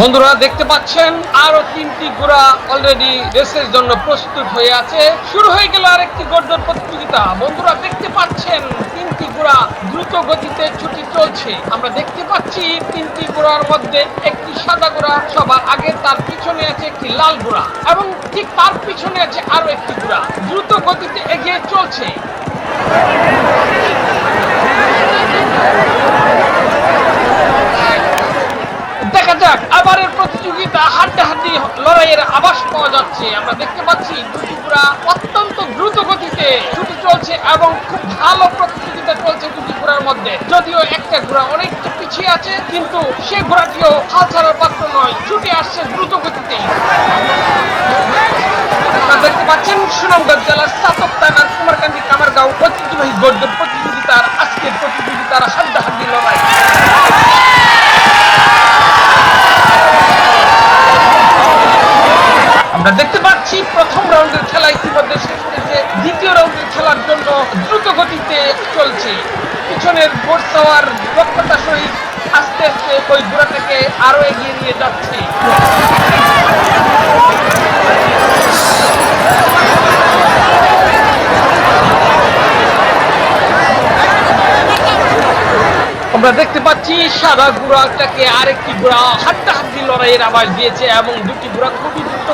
বন্ধুরা দেখতে পাচ্ছেন, আরও তিনটি ঘোড়া অলরেডি রেসের জন্য প্রস্তুত হয়ে আছে। শুরু হয়ে গেল আরেকটি গড়দর প্রতিযোগিতা। বন্ধুরা দেখতে পাচ্ছেন, তিনটি ঘোড়া দ্রুত গতিতে ছুটি চলছে। আমরা দেখতে পাচ্ছি, তিনটি ঘোড়ার মধ্যে একটি সাদা ঘোড়া সবার আগে, তার পিছনে আছে একটি লাল ঘোড়া এবং ঠিক তার পিছনে আছে আরও একটি ঘোড়া। দ্রুত গতিতে এগিয়ে চলছে দেখা যাক, আবারের প্রতিযোগিতা হাড্ডাহাড্ডি লড়াইয়ের আভাস পাওয়া যাচ্ছে। আমরা দেখতে পাচ্ছি দুটি ঘোড়া অত্যন্ত দ্রুত গতিতে ছুটি চলছে এবং খুব ভালো প্রতিযোগিতা চলছে দুটি ঘোড়ার মধ্যে। যদিও একটা ঘোড়া অনেকটা পিছিয়ে আছে, কিন্তু সে ঘোড়াটিও হাল ছাড়ার পাত্র নয়, ছুটে আসছে দ্রুত গতিতে। দেখতে পাচ্ছেন, সুনামগঞ্জ জেলার স্নাতক থানার কুমারকান্দি কামারগাঁও ঐতিহ্যবাহী গদ্য প্রতিযোগিতার আজকের প্রতিযোগিতার হাড্ডাহাড্ডি দেখতে পাচ্ছি প্রথম রাউন্ডের খেলা ইতিমধ্যে শেষ হয়েছে। দ্বিতীয় রাউন্ডের খেলার জন্য দ্রুত গতিতে চলছে। পিছনের বোর্ড সাওয়ার দক্ষতা সহিত আস্তে আস্তে ওই ঘোড়াটাকে আরও এগিয়ে নিয়ে যাচ্ছে। আমরা দেখতে পাচ্ছি সাদা ঘোড়াটাকে আরেকটি ঘোড়া হাড্ডাহাড্ডি লড়াইয়ের আওয়াজ দিয়েছে এবং দুটি ঘোড়া খুবই দ্রুত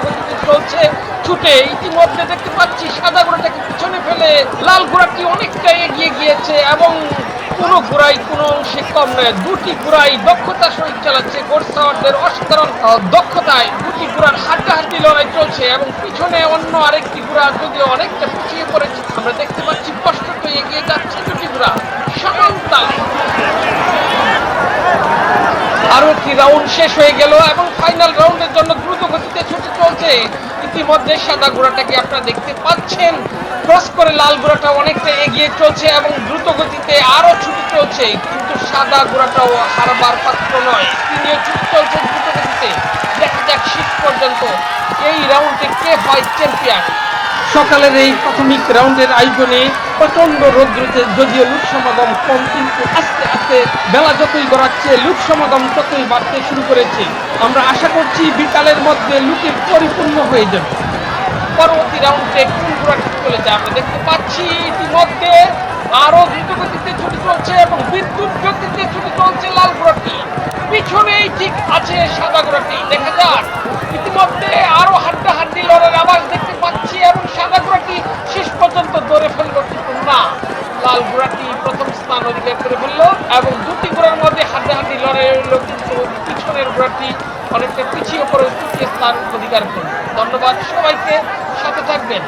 চলছে, ছুটে ইতিমধ্যে দেখতে পাচ্ছি সাদা ঘোড়াটাকে পিছনে ফেলে, লাল ঘোড়াটি অনেকটা এগিয়ে গিয়েছে এবং কোনো ঘোড়াই কোনো অংশে কম নয়, দুটি ঘোড়াই দক্ষতার সহিত চালাচ্ছে ঘোড়সাওয়ারদের অসাধারণ দক্ষতায় দুটি ঘোড়ার হাড্ডাহাড্ডি লড়াই চলছে এবং পিছনে অন্য আরেকটি ঘোড়া যদিও অনেকটা পিছিয়ে পড়েছে, আমরা দেখতে পাচ্ছি স্পষ্টত এগিয়ে যাচ্ছে দুটি ঘোড়া, সমান তালে। আরও একটি রাউন্ড শেষ হয়ে গেল এবং ফাইনাল রাউন্ডের জন্য দ্রুত চলছে ইতিমধ্যে সাদা ঘোড়াটাকে আপনারা দেখতে পাচ্ছেন? ক্রস করে লাল ঘোড়াটা অনেকটা এগিয়ে চলছে এবং দ্রুত গতিতে আরও ছুটি চলছে, কিন্তু সাদা ঘোড়াটাও হারবার পাত্র নয়। তিনিও ছুটি চলছে দ্রুত গতিতে দেখা যাক শেষ পর্যন্ত এই রাউন্ডে কে হয় চ্যাম্পিয়ন। সকালের এই প্রাথমিক রাউন্ডের আয়োজনে প্রচণ্ড রৌদ্রতে যদিও লোক সমাগম কম, কিন্তু আস্তে আস্তে বেলা যতই গড়াচ্ছে, লোক সমাগম ততই বাড়তে শুরু করেছে। আমরা আশা করছি বিকালের মধ্যে লোকে পরিপূর্ণ হয়ে যাবে। পরবর্তী রাউন্ডে কোন চলেছে আমরা দেখতে পাচ্ছি ইতিমধ্যে আরও দ্রুত গতিতে ছুটে চলছে এবং বিদ্যুৎ গতিতে ছুটি চলছে লাল ঘোড়াটি পিছনেই ঠিক আছে সাদা ঘোড়াটি দেখা যাক, ইতিমধ্যে আরও হাড্ডাহাড্ডি লড়ার আওয়াজ দেখতে পাচ্ছি এবং সাদা ঘোড়াটি শেষ পর্যন্ত ধরে ফেলল কিন্তু না লাল ঘোড়াটি প্রথম স্থান অধিকার করে ফেলল এবং দুটি ঘোড়ার মধ্যে হাড্ডাহাড্ডি লড়াই হলো কিন্তু পিছনের ঘোড়াটি অনেকটা পিছিয়ে পড়ে তৃতীয় স্থান অধিকার করল ধন্যবাদ সবাইকে, সাথে থাকবেন।